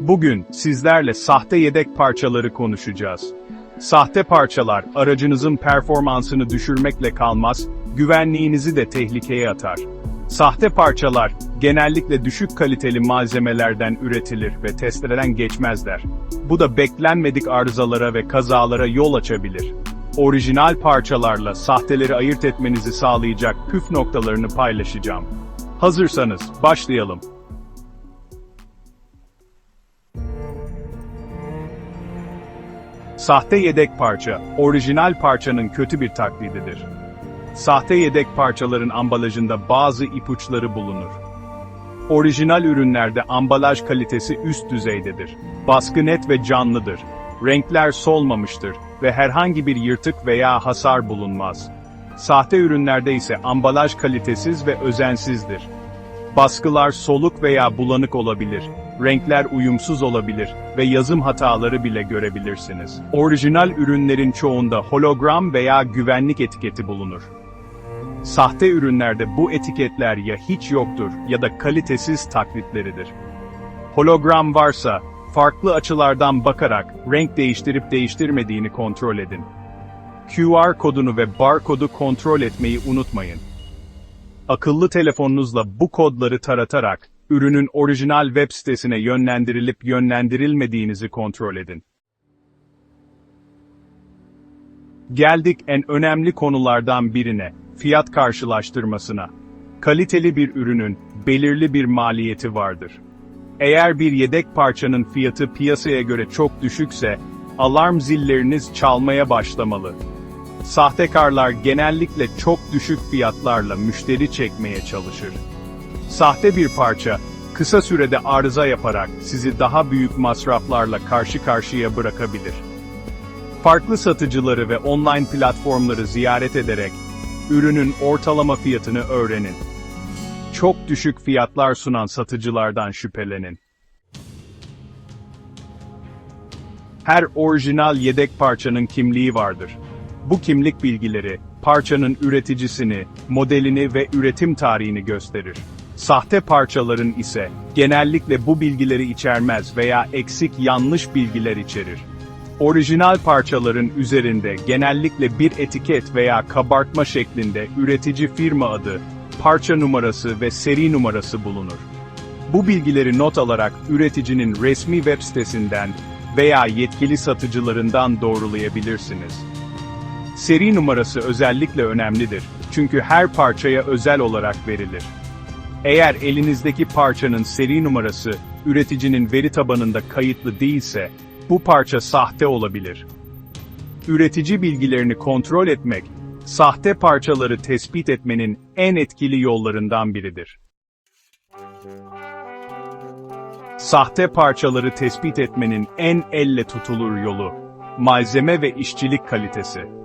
Bugün sizlerle sahte yedek parçaları konuşacağız. Sahte parçalar aracınızın performansını düşürmekle kalmaz, güvenliğinizi de tehlikeye atar. Sahte parçalar genellikle düşük kaliteli malzemelerden üretilir ve testlerden geçmezler. Bu da beklenmedik arızalara ve kazalara yol açabilir. Orijinal parçalarla sahteleri ayırt etmenizi sağlayacak püf noktalarını paylaşacağım. Hazırsanız başlayalım. Sahte yedek parça, orijinal parçanın kötü bir taklididir. Sahte yedek parçaların ambalajında bazı ipuçları bulunur. Orijinal ürünlerde ambalaj kalitesi üst düzeydedir. Baskı net ve canlıdır. Renkler solmamıştır ve herhangi bir yırtık veya hasar bulunmaz. Sahte ürünlerde ise ambalaj kalitesiz ve özensizdir. Baskılar soluk veya bulanık olabilir, renkler uyumsuz olabilir ve yazım hataları bile görebilirsiniz. Orijinal ürünlerin çoğunda hologram veya güvenlik etiketi bulunur. Sahte ürünlerde bu etiketler ya hiç yoktur ya da kalitesiz taklitleridir. Hologram varsa, farklı açılardan bakarak renk değiştirip değiştirmediğini kontrol edin. QR kodunu ve barkodu kontrol etmeyi unutmayın. Akıllı telefonunuzla bu kodları taratarak, ürünün orijinal web sitesine yönlendirilip yönlendirilmediğinizi kontrol edin. Geldik en önemli konulardan birine, fiyat karşılaştırmasına. Kaliteli bir ürünün belirli bir maliyeti vardır. Eğer bir yedek parçanın fiyatı piyasaya göre çok düşükse, alarm zilleriniz çalmaya başlamalı. Sahtekarlar genellikle çok düşük fiyatlarla müşteri çekmeye çalışır. Sahte bir parça, kısa sürede arıza yaparak sizi daha büyük masraflarla karşı karşıya bırakabilir. Farklı satıcıları ve online platformları ziyaret ederek, ürünün ortalama fiyatını öğrenin. Çok düşük fiyatlar sunan satıcılardan şüphelenin. Her orijinal yedek parçanın kimliği vardır. Bu kimlik bilgileri, parçanın üreticisini, modelini ve üretim tarihini gösterir. Sahte parçaların ise, genellikle bu bilgileri içermez veya eksik yanlış bilgiler içerir. Orijinal parçaların üzerinde genellikle bir etiket veya kabartma şeklinde üretici firma adı, parça numarası ve seri numarası bulunur. Bu bilgileri not alarak üreticinin resmi web sitesinden veya yetkili satıcılarından doğrulayabilirsiniz. Seri numarası özellikle önemlidir, çünkü her parçaya özel olarak verilir. Eğer elinizdeki parçanın seri numarası, üreticinin veri tabanında kayıtlı değilse, bu parça sahte olabilir. Üretici bilgilerini kontrol etmek, sahte parçaları tespit etmenin en etkili yollarından biridir. Sahte parçaları tespit etmenin en elle tutulur yolu, malzeme ve işçilik kalitesi.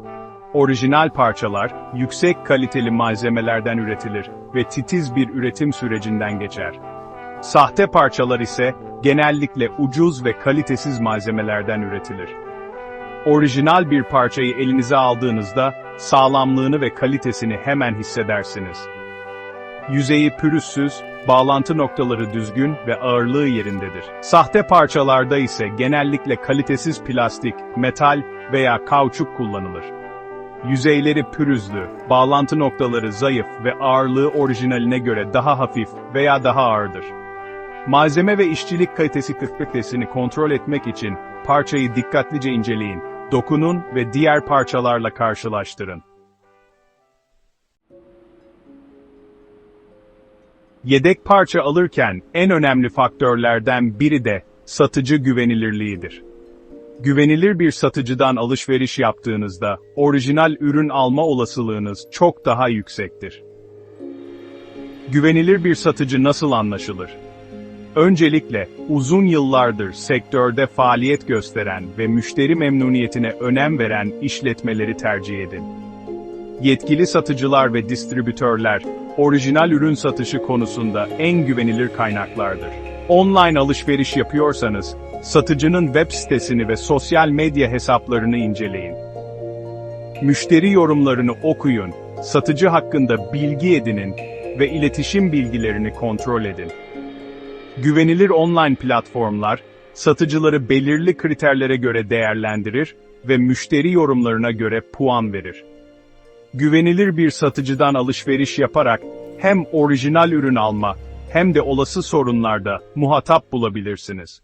Orijinal parçalar, yüksek kaliteli malzemelerden üretilir ve titiz bir üretim sürecinden geçer. Sahte parçalar ise, genellikle ucuz ve kalitesiz malzemelerden üretilir. Orijinal bir parçayı elinize aldığınızda, sağlamlığını ve kalitesini hemen hissedersiniz. Yüzeyi pürüzsüz, bağlantı noktaları düzgün ve ağırlığı yerindedir. Sahte parçalarda ise genellikle kalitesiz plastik, metal veya kauçuk kullanılır. Yüzeyleri pürüzlü, bağlantı noktaları zayıf ve ağırlığı orijinaline göre daha hafif veya daha ağırdır. Malzeme ve işçilik kalitesi kalitesini kontrol etmek için parçayı dikkatlice inceleyin, dokunun ve diğer parçalarla karşılaştırın. Yedek parça alırken en önemli faktörlerden biri de satıcı güvenilirliğidir. Güvenilir bir satıcıdan alışveriş yaptığınızda orijinal ürün alma olasılığınız çok daha yüksektir. Güvenilir bir satıcı nasıl anlaşılır? Öncelikle, uzun yıllardır sektörde faaliyet gösteren ve müşteri memnuniyetine önem veren işletmeleri tercih edin. Yetkili satıcılar ve distribütörler, orijinal ürün satışı konusunda en güvenilir kaynaklardır. Online alışveriş yapıyorsanız, satıcının web sitesini ve sosyal medya hesaplarını inceleyin. Müşteri yorumlarını okuyun, satıcı hakkında bilgi edinin ve iletişim bilgilerini kontrol edin. Güvenilir online platformlar, satıcıları belirli kriterlere göre değerlendirir ve müşteri yorumlarına göre puan verir. Güvenilir bir satıcıdan alışveriş yaparak hem orijinal ürün alma hem de olası sorunlarda muhatap bulabilirsiniz.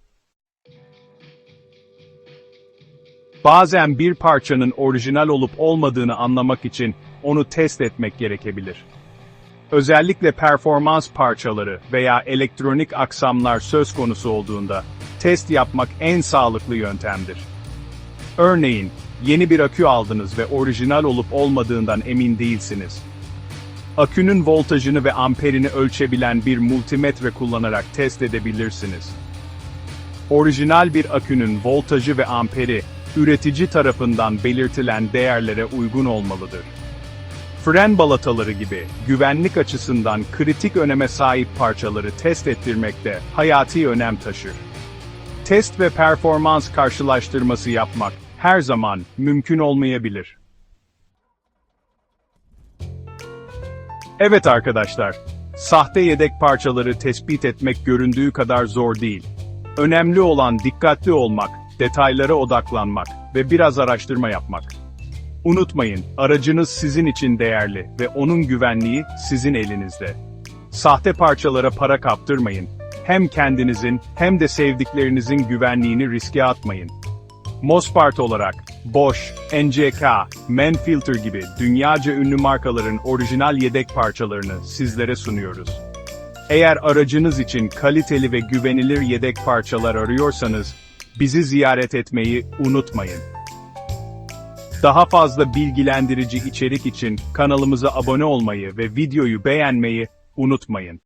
Bazen bir parçanın orijinal olup olmadığını anlamak için onu test etmek gerekebilir. Özellikle performans parçaları veya elektronik aksamlar söz konusu olduğunda test yapmak en sağlıklı yöntemdir. Örneğin, yeni bir akü aldınız ve orijinal olup olmadığından emin değilsiniz. Akünün voltajını ve amperini ölçebilen bir multimetre kullanarak test edebilirsiniz. Orijinal bir akünün voltajı ve amperi, üretici tarafından belirtilen değerlere uygun olmalıdır. Fren balataları gibi güvenlik açısından kritik öneme sahip parçaları test ettirmekte hayati önem taşır. Test ve performans karşılaştırması yapmak her zaman mümkün olmayabilir. Evet arkadaşlar, sahte yedek parçaları tespit etmek göründüğü kadar zor değil. Önemli olan dikkatli olmak, detaylara odaklanmak ve biraz araştırma yapmak. Unutmayın, aracınız sizin için değerli ve onun güvenliği sizin elinizde. Sahte parçalara para kaptırmayın. Hem kendinizin hem de sevdiklerinizin güvenliğini riske atmayın. Mospart olarak Bosch, NCK, Manfilter gibi dünyaca ünlü markaların orijinal yedek parçalarını sizlere sunuyoruz. Eğer aracınız için kaliteli ve güvenilir yedek parçalar arıyorsanız, bizi ziyaret etmeyi unutmayın. Daha fazla bilgilendirici içerik için kanalımıza abone olmayı ve videoyu beğenmeyi unutmayın.